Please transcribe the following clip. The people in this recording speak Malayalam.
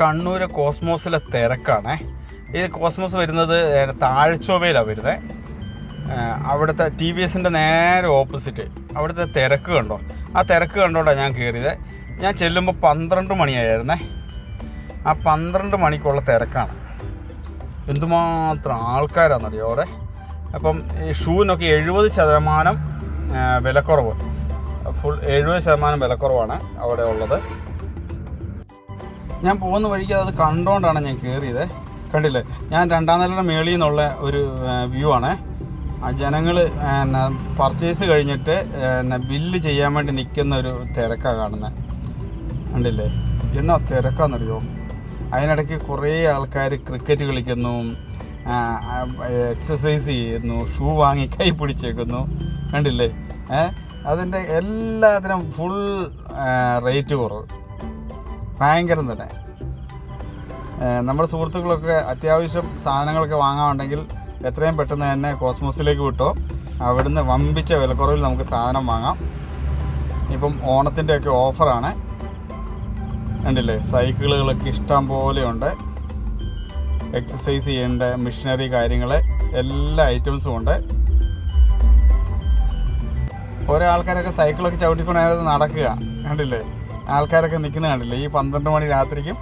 കണ്ണൂർ കോസ്മോസിലെ തിരക്കാണേ. ഈ കോസ്മോസ് വരുന്നത് താഴ്ചോവയിലാണ് വരുന്നത് അവിടുത്തെ ടി വി എസിന്റെ നേരെ ഓപ്പോസിറ്റ് അവിടുത്തെ തിരക്ക് കണ്ടോ? ആ തിരക്ക് കണ്ടോണ്ടാണ് ഞാൻ കയറിയത് ഞാൻ ചെല്ലുമ്പോൾ പന്ത്രണ്ട് മണിയായിരുന്നേ. ആ പന്ത്രണ്ട് മണിക്കുള്ള തിരക്കാണ്. എന്തുമാത്രം ആൾക്കാരാണെന്നറിയോ അവിടെ? അപ്പം ഈ ഷൂവിനൊക്കെ എഴുപത് ശതമാനം വിലക്കുറവ്. ഫുൾ എഴുപത് ശതമാനം വിലക്കുറവാണ് അവിടെ ഉള്ളത്. ഞാൻ പോകുന്ന വഴിക്ക് അത് കണ്ടുകൊണ്ടാണ് ഞാൻ കയറിയത് കണ്ടില്ലേ? ഞാൻ രണ്ടാം നിലയുടെ മേളിൽ നിന്നുള്ള ഒരു വ്യൂ ആണ്. ആ ജനങ്ങൾ പർച്ചേസ് കഴിഞ്ഞിട്ട് എന്നെ ബില്ല് ചെയ്യാൻ വേണ്ടി നിൽക്കുന്ന ഒരു തിരക്കാണ് കാണുന്നത് കണ്ടില്ലേ? എന്നാ തിരക്കാന്നറിയോ? അതിനിടയ്ക്ക് കുറേ ആൾക്കാർ ക്രിക്കറ്റ് കളിക്കുന്നു എക്സസൈസ് ചെയ്യുന്നു ഷൂ വാങ്ങി കൈ പിടിച്ചേക്കുന്നു. കണ്ടില്ലേ? ഏഹ് അതിന്റെ എല്ലാത്തിനും ഫുൾ റേറ്റ് കുറവ്. ഭയങ്കരം തന്നെ. നമ്മുടെ സുഹൃത്തുക്കളൊക്കെ അത്യാവശ്യം സാധനങ്ങളൊക്കെ വാങ്ങാനുണ്ടെങ്കിൽ എത്രയും പെട്ടെന്ന് തന്നെ കോസ്മോസിലേക്ക് വിട്ടോ. അവിടുന്ന് വമ്പിച്ച വിലക്കുറവിൽ നമുക്ക് സാധനം വാങ്ങാം. ഇപ്പം ഓണത്തിന്റെ ഒക്കെ ഓഫറാണ്. ഉണ്ടല്ലേ സൈക്കിളുകളൊക്കെ ഇഷ്ടം പോലെയുണ്ട് എക്സസൈസ് ചെയ്യേണ്ട മിഷനറി കാര്യങ്ങൾ എല്ലാ ഐറ്റംസും ഉണ്ട്. ഓരോ ആൾക്കാരൊക്കെ സൈക്കിളൊക്കെ ചവിട്ടിക്കൊണ്ടായിരുന്നു നടക്കുക. കണ്ടില്ലേ? ആൾക്കാരൊക്കെ നിൽക്കുന്ന ഈ പന്ത്രണ്ട് മണി രാത്രിക്കും